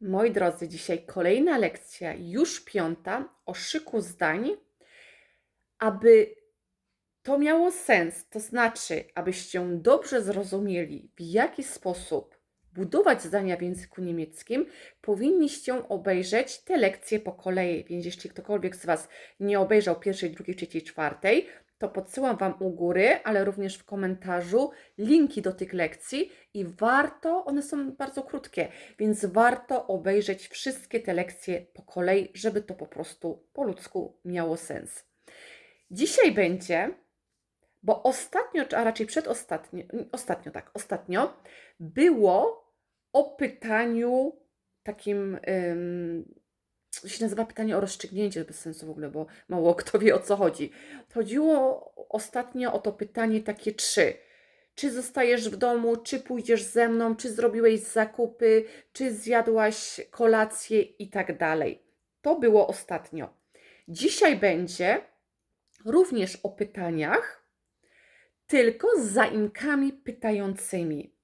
Moi drodzy, dzisiaj kolejna lekcja, już piąta, o szyku zdań, aby to miało sens, to znaczy, abyście dobrze zrozumieli, w jaki sposób budować zdania w języku niemieckim, powinniście obejrzeć te lekcje po kolei. Więc jeśli ktokolwiek z Was nie obejrzał pierwszej, drugiej, trzeciej, czwartej, to podsyłam Wam u góry, ale również w komentarzu linki do tych lekcji i warto, one są bardzo krótkie, więc warto obejrzeć wszystkie te lekcje po kolei, żeby to po prostu po ludzku miało sens. Dzisiaj będzie, bo ostatnio, a raczej przedostatnio, ostatnio tak, ostatnio było o pytaniu takim, to się nazywa pytanie o rozstrzygnięcie, bez sensu w ogóle, bo mało kto wie o co chodzi. Chodziło ostatnio o to pytanie takie trzy. Czy zostajesz w domu, czy pójdziesz ze mną, czy zrobiłeś zakupy, czy zjadłaś kolację i tak dalej. To było ostatnio. Dzisiaj będzie również o pytaniach, tylko z zaimkami pytającymi.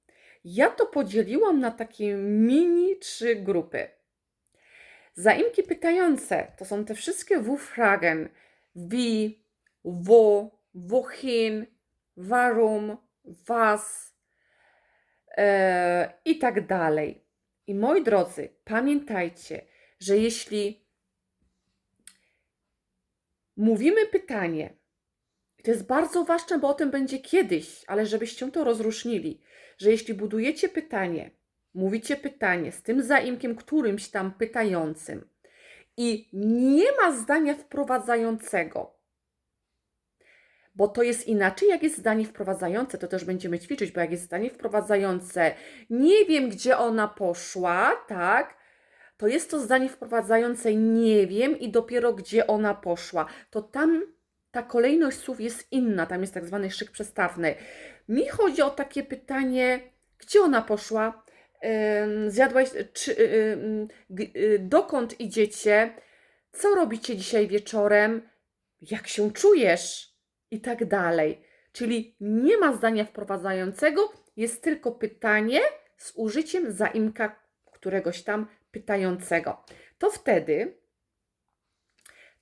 Ja to podzieliłam na takie mini trzy grupy. Zaimki pytające to są te wszystkie W-Fragen. Wie, wo, wohin, warum, was e, i tak dalej. I moi drodzy, pamiętajcie, że jeśli mówimy pytanie, to jest bardzo ważne, bo o tym będzie kiedyś, ale żebyście to rozróżnili, że jeśli budujecie pytanie, mówicie pytanie z tym zaimkiem którymś tam pytającym i nie ma zdania wprowadzającego, bo to jest inaczej, jak jest zdanie wprowadzające, to też będziemy ćwiczyć, bo jak jest zdanie wprowadzające, nie wiem, gdzie ona poszła, tak, to jest to zdanie wprowadzające nie wiem i dopiero gdzie ona poszła. To tam ta kolejność słów jest inna, tam jest tak zwany szyk przestawny. Mi chodzi o takie pytanie, gdzie ona poszła? Zjadłaś, czy, y, dokąd idziecie? Co robicie dzisiaj wieczorem? Jak się czujesz? I tak dalej. Czyli nie ma zdania wprowadzającego, jest tylko pytanie z użyciem zaimka któregoś tam pytającego. To wtedy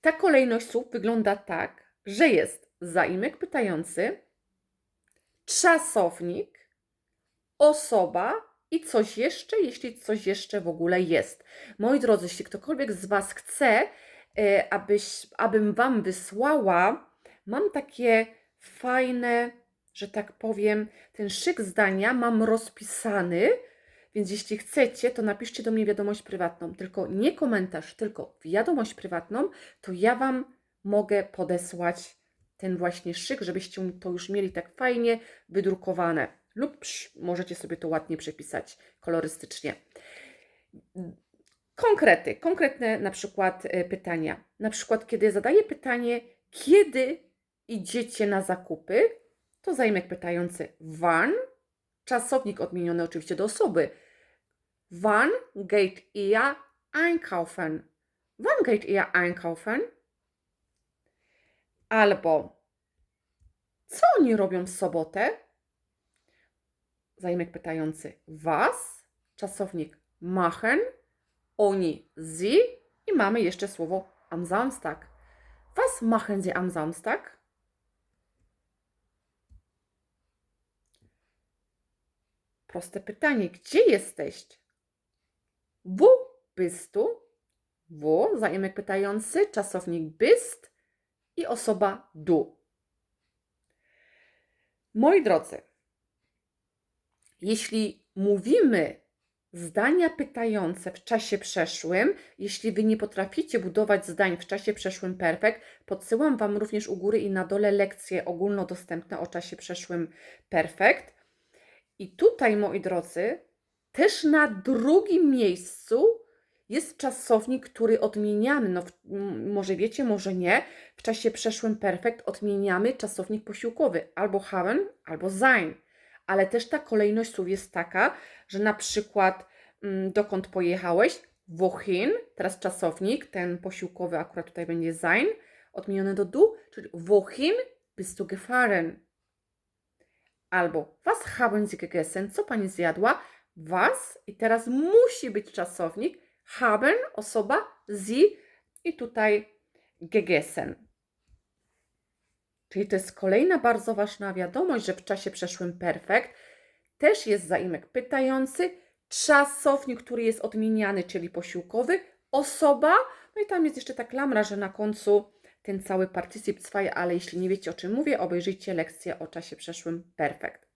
ta kolejność słów wygląda tak, że jest zaimek pytający, czasownik, osoba i coś jeszcze, jeśli coś jeszcze w ogóle jest. Moi drodzy, jeśli ktokolwiek z Was chce, e, abyś, abym Wam wysłała, mam takie fajne, że tak powiem, ten szyk zdania mam rozpisany, więc jeśli chcecie, to napiszcie do mnie wiadomość prywatną, tylko nie komentarz, tylko wiadomość prywatną, to ja Wam mogę podesłać ten właśnie szyk, żebyście to już mieli tak fajnie wydrukowane. Lub psz, możecie sobie to ładnie przepisać kolorystycznie. Konkrety, konkretne na przykład e, pytania. Na przykład, kiedy zadaję pytanie, kiedy idziecie na zakupy, to zajmek pytający wann, czasownik odmieniony oczywiście do osoby. Wann geht ihr einkaufen? Wann geht ihr einkaufen? Albo co oni robią w sobotę? Zajmek pytający was, czasownik machen, oni sie i mamy jeszcze słowo am Samstag. Was machen sie am Samstag? Proste pytanie, gdzie jesteś? Wo bist du? Wo, zaimek pytający, czasownik bist i osoba du. Moi drodzy, jeśli mówimy zdania pytające w czasie przeszłym, jeśli Wy nie potraficie budować zdań w czasie przeszłym perfekt, podsyłam Wam również u góry i na dole lekcje ogólnodostępne o czasie przeszłym perfekt. I tutaj, moi drodzy, też na drugim miejscu jest czasownik, który odmieniamy. No, może wiecie, może nie. W czasie przeszłym perfekt odmieniamy czasownik posiłkowy albo haben, albo sein. Ale też ta kolejność słów jest taka, że na przykład mm, dokąd pojechałeś, wohin, teraz czasownik, ten posiłkowy akurat tutaj będzie sein, odmieniony do du, czyli wohin bist du gefahren? Albo was haben Sie gegessen? Co pani zjadła? was i teraz musi być czasownik haben, osoba, sie i tutaj gegessen. Czyli to jest kolejna bardzo ważna wiadomość, że w czasie przeszłym perfekt też jest zaimek pytający, czasownik, który jest odmieniany, czyli posiłkowy, osoba, no i tam jest jeszcze ta klamra, że na końcu ten cały partycyp zwei, ale jeśli nie wiecie o czym mówię, obejrzyjcie lekcję o czasie przeszłym perfekt.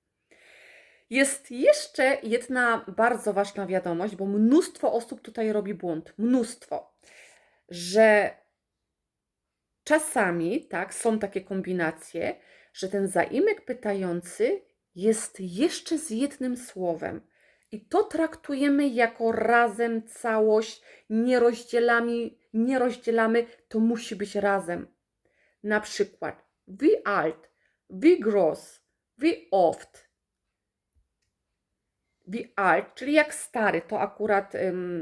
Jest jeszcze jedna bardzo ważna wiadomość, bo mnóstwo osób tutaj robi błąd. Mnóstwo. Że czasami, tak, są takie kombinacje, że ten zaimek pytający jest jeszcze z jednym słowem. I to traktujemy jako razem całość, nie rozdzielamy, nie rozdzielamy, to musi być razem. Na przykład, wie alt, wie groß, wie oft. Wie alt, czyli jak stary, to akurat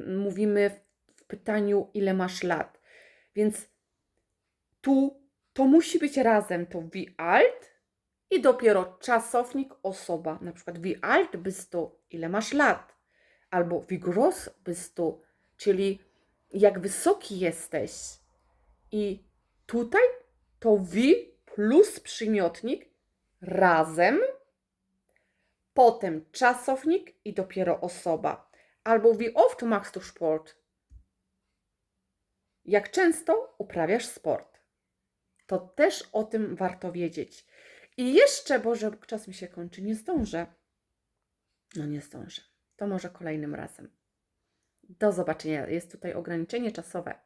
mówimy w pytaniu, ile masz lat. Więc tu to musi być razem, to wie alt i dopiero czasownik osoba. Na przykład wie alt bist du, ile masz lat. Albo wie groß bist du, czyli jak wysoki jesteś. I tutaj to wie plus przymiotnik razem, potem czasownik i dopiero osoba. Albo wie oft machst du Sport? Jak często uprawiasz sport? To też o tym warto wiedzieć. I jeszcze, Boże, czas mi się kończy, nie zdążę. No nie zdążę. To może kolejnym razem. Do zobaczenia. Jest tutaj ograniczenie czasowe.